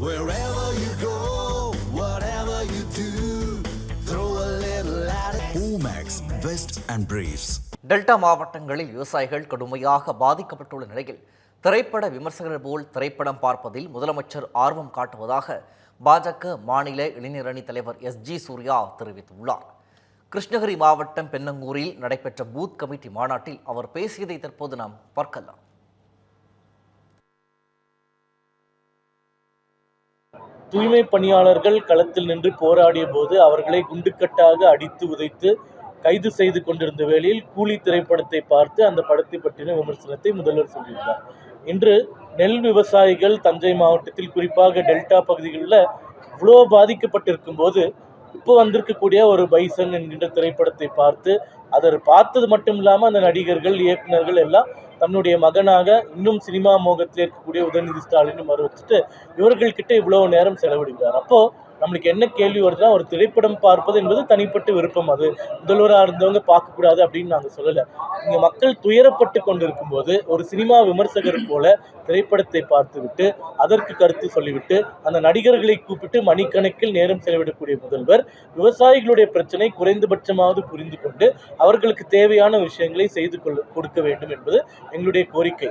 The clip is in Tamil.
Wherever you go, whatever you do, throw a little at it. Omax, Vest and Briefs. Delta மாவட்டங்களில் விவசாயிகள் கடுமையாக பாதிக்கப்பட்டுள்ள நிலையில் திரைப்பட விமர்சகர்கள் போல் திரைப்படம் பார்ப்பதில் முதலமைச்சர் ஆர்வம் காட்டுவதாக பாஜக மாநில இளைஞரணி தலைவர் எஸ் ஜி சூர்யா தெரிவித்துள்ளார் கிருஷ்ணகிரி மாவட்டம் பென்னங்கூரில் நடைபெற்ற பூத் கமிட்டி மாநாட்டில் அவர் பேசியதை தற்போது நாம் பார்க்கலாம் தூய்மை பணியாளர்கள் களத்தில் நின்று போராடிய போது அவர்களை குண்டுக்கட்டாக அடித்து உதைத்து கைது செய்து கொண்டிருந்த வேளையில் கூலி திரைப்படத்தை பார்த்து அந்த படத்தை பற்றின விமர்சனத்தை முதல்வர் சொல்லியிருந்தார். இன்று நெல் விவசாயிகள் தஞ்சை மாவட்டத்தில் குறிப்பாக டெல்டா பகுதிகளில் இவ்வளோ பாதிக்கப்பட்டிருக்கும் போது இப்போ வந்திருக்கக்கூடிய ஒரு பைசன் என்கின்ற திரைப்படத்தை பார்த்து அதை பார்த்தது மட்டும் இல்லாமல் அந்த நடிகர்கள் இயக்குநர்கள் எல்லாம் தன்னுடைய மகனாக இன்னும் சினிமா மோகத்தில் இருக்கக்கூடிய உதயநிதி ஸ்டாலின் மறு வச்சுட்டு இவர்கள்கிட்ட இவ்வளவு நேரம் செலவிடுகிறார். அப்போ நம்மளுக்கு என்ன கேள்வி வருதுன்னா ஒரு திரைப்படம் பார்ப்பது என்பது தனிப்பட்ட விருப்பம் அது. முதல்வராக இருந்தவங்க பார்க்கக்கூடாது அப்படின்னு நாங்கள் சொல்லலை. இங்கே மக்கள் துயரப்பட்டு கொண்டிருக்கும் போது ஒரு சினிமா விமர்சகர் போல திரைப்படத்தை பார்த்துவிட்டு அதற்கு கருத்து சொல்லிவிட்டு அந்த நடிகர்களை கூப்பிட்டு மணிக்கணக்கில் நேரம் செலவிடக்கூடிய முதல்வர் விவசாயிகளுடைய பிரச்சனை குறைந்தபட்சமாவது புரிந்து கொண்டு அவர்களுக்கு தேவையான விஷயங்களை செய்து கொள்ள கொடுக்க வேண்டும் என்பது எங்களுடைய கோரிக்கை.